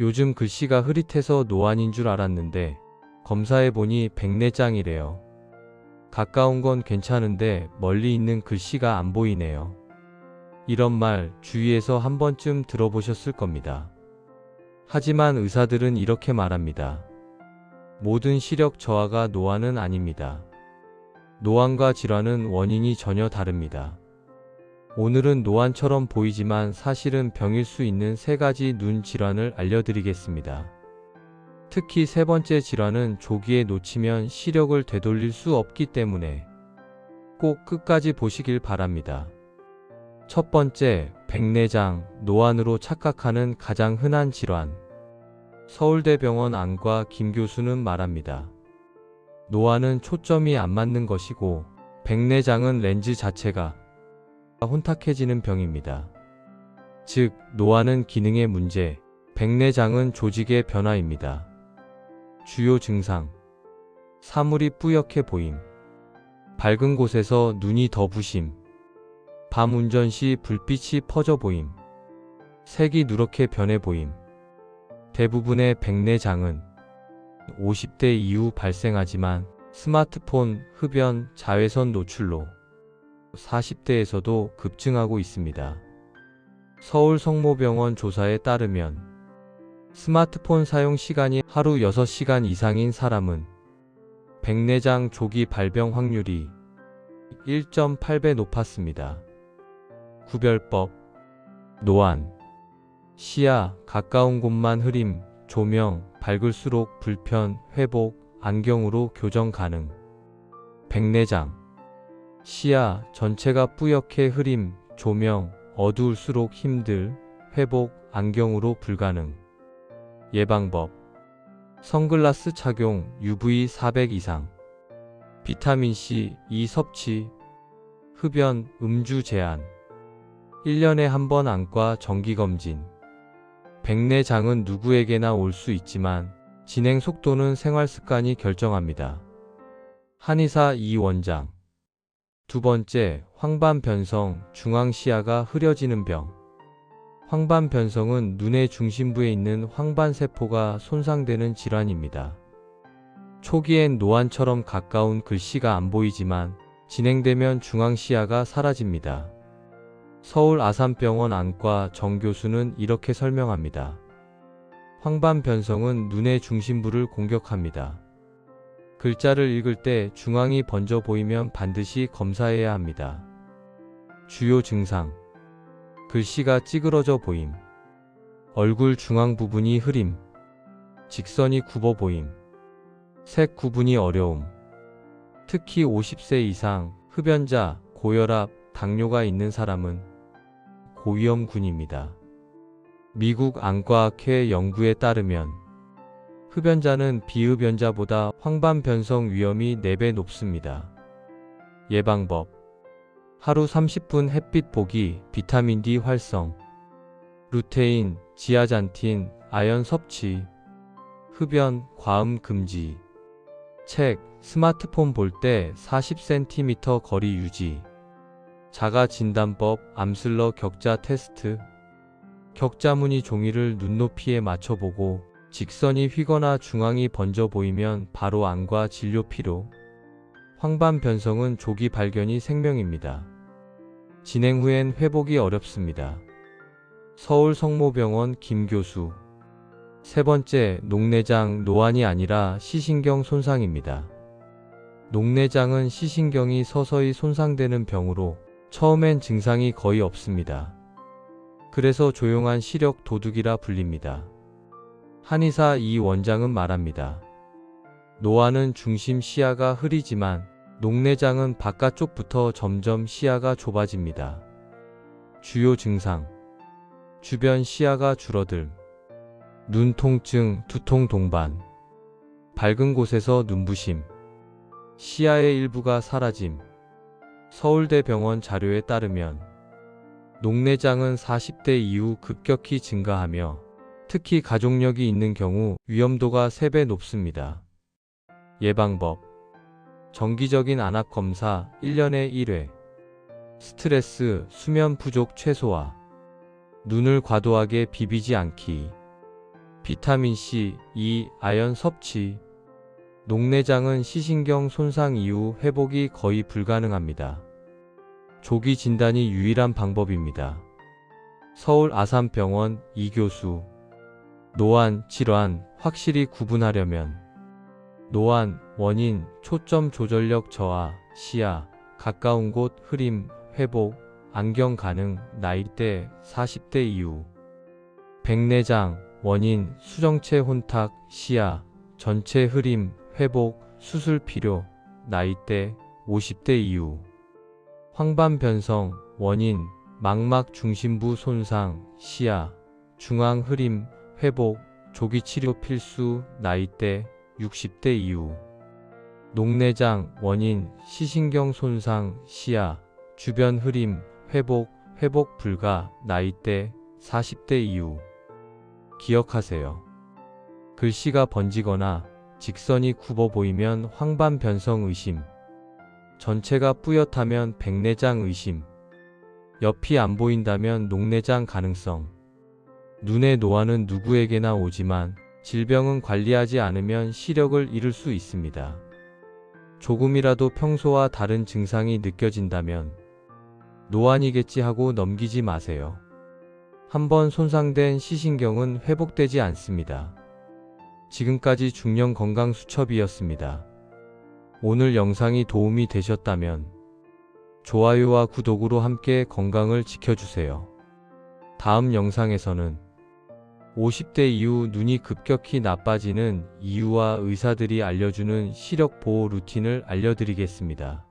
요즘 글씨가 흐릿해서 노안인 줄 알았는데 검사해보니 백내장이래요. 가까운 건 괜찮은데 멀리 있는 글씨가 안 보이네요. 이런 말 주위에서 한 번쯤 들어보셨을 겁니다. 하지만 의사들은 이렇게 말합니다. 모든 시력 저하가 노안은 아닙니다. 노안과 질환은 원인이 전혀 다릅니다. 오늘은 노안처럼 보이지만 사실은 병일 수 있는 세 가지 눈 질환을 알려드리겠습니다. 특히 세 번째 질환은 조기에 놓치면 시력을 되돌릴 수 없기 때문에 꼭 끝까지 보시길 바랍니다. 첫 번째, 백내장, 노안으로 착각하는 가장 흔한 질환. 서울대병원 안과 김 교수는 말합니다. 노안은 초점이 안 맞는 것이고, 백내장은 렌즈 자체가 혼탁해지는 병입니다. 즉, 노안은 기능의 문제, 백내장은 조직의 변화입니다. 주요 증상. 사물이 뿌옇게 보임. 밝은 곳에서 눈이 더 부심. 밤 운전 시 불빛이 퍼져 보임. 색이 누렇게 변해 보임. 대부분의 백내장은 50대 이후 발생하지만 스마트폰, 흡연, 자외선 노출로 40대에서도 급증하고 있습니다. 서울 성모병원 조사에 따르면 스마트폰 사용 시간이 하루 6시간 이상인 사람은 백내장 조기 발병 확률이 1.8배 높았습니다. 구별법 노안 시야 가까운 곳만 흐림 조명 밝을수록 불편 회복 안경으로 교정 가능 백내장 시야 전체가 뿌옇게 흐림 조명 어두울수록 힘들 회복 안경으로 불가능. 예방법. 선글라스 착용 UV 400 이상. 비타민C 2 섭취. 흡연 음주 제한. 1년에 한 번 안과 정기검진. 백내장은 누구에게나 올 수 있지만 진행 속도는 생활 습관이 결정합니다. 한의사 이 원장 두 번째, 황반변성, 중앙시야가 흐려지는 병. 황반변성은 눈의 중심부에 있는 황반세포가 손상되는 질환입니다. 초기엔 노안처럼 가까운 글씨가 안 보이지만 진행되면 중앙시야가 사라집니다. 서울 아산병원 안과 정 교수는 이렇게 설명합니다. 황반변성은 눈의 중심부를 공격합니다. 글자를 읽을 때 중앙이 번져 보이면 반드시 검사해야 합니다. 주요 증상. 글씨가 찌그러져 보임. 얼굴 중앙 부분이 흐림. 직선이 굽어 보임. 색 구분이 어려움. 특히 50세 이상 흡연자, 고혈압, 당뇨가 있는 사람은 고위험군입니다. 미국 안과학회 연구에 따르면 흡연자는 비흡연자보다 황반 변성 위험이 4배 높습니다. 예방법. 하루 30분 햇빛 보기, 비타민 D 활성, 루테인, 지아잔틴, 아연 섭취, 흡연, 과음 금지, 책, 스마트폰 볼 때 40cm 거리 유지, 자가 진단법, 암슬러 격자 테스트, 격자 무늬 종이를 눈높이에 맞춰보고 직선이 휘거나 중앙이 번져 보이면 바로 안과 진료 필요. 황반 변성은 조기 발견이 생명입니다. 진행 후엔 회복이 어렵습니다. 서울 성모병원 김 교수. 세 번째, 녹내장 노안이 아니라 시신경 손상입니다. 녹내장은 시신경이 서서히 손상되는 병으로 처음엔 증상이 거의 없습니다. 그래서 조용한 시력 도둑이라 불립니다. 한의사 이 원장은 말합니다. 노안은 중심 시야가 흐리지만 녹내장은 바깥쪽부터 점점 시야가 좁아집니다. 주요 증상. 주변 시야가 줄어들. 눈 통증, 두통 동반. 밝은 곳에서 눈부심. 시야의 일부가 사라짐. 서울대병원 자료에 따르면 녹내장은 40대 이후 급격히 증가하며 특히 가족력이 있는 경우 위험도가 3배 높습니다. 예방법 정기적인 안압 검사 1년에 1회 스트레스, 수면 부족 최소화 눈을 과도하게 비비지 않기 비타민C, E, 아연 섭취. 녹내장은 시신경 손상 이후 회복이 거의 불가능합니다. 조기 진단이 유일한 방법입니다. 서울 아산병원 이교수 노안, 질환 확실히 구분하려면 노안, 원인, 초점 조절력 저하, 시야, 가까운 곳 흐림, 회복, 안경 가능, 나이대 40대 이후 백내장, 원인, 수정체 혼탁, 시야, 전체 흐림, 회복, 수술 필요, 나이대 50대 이후 황반 변성, 원인, 망막 중심부 손상, 시야, 중앙 흐림, 회복, 조기 치료 필수, 나이대 60대 이후 녹내장, 원인, 시신경 손상, 시야, 주변 흐림, 회복, 회복 불가, 나이대 40대 이후 기억하세요. 글씨가 번지거나 직선이 굽어 보이면 황반 변성 의심, 전체가 뿌옇다면 백내장 의심, 옆이 안 보인다면 녹내장 가능성. 눈의 노화는 누구에게나 오지만 질병은 관리하지 않으면 시력을 잃을 수 있습니다. 조금이라도 평소와 다른 증상이 느껴진다면 노안이겠지 하고 넘기지 마세요. 한번 손상된 시신경은 회복되지 않습니다. 지금까지 중년 건강 수첩이었습니다. 오늘 영상이 도움이 되셨다면 좋아요와 구독으로 함께 건강을 지켜주세요. 다음 영상에서는 50대 이후 눈이 급격히 나빠지는 이유와 의사들이 알려주는 시력 보호 루틴을 알려드리겠습니다.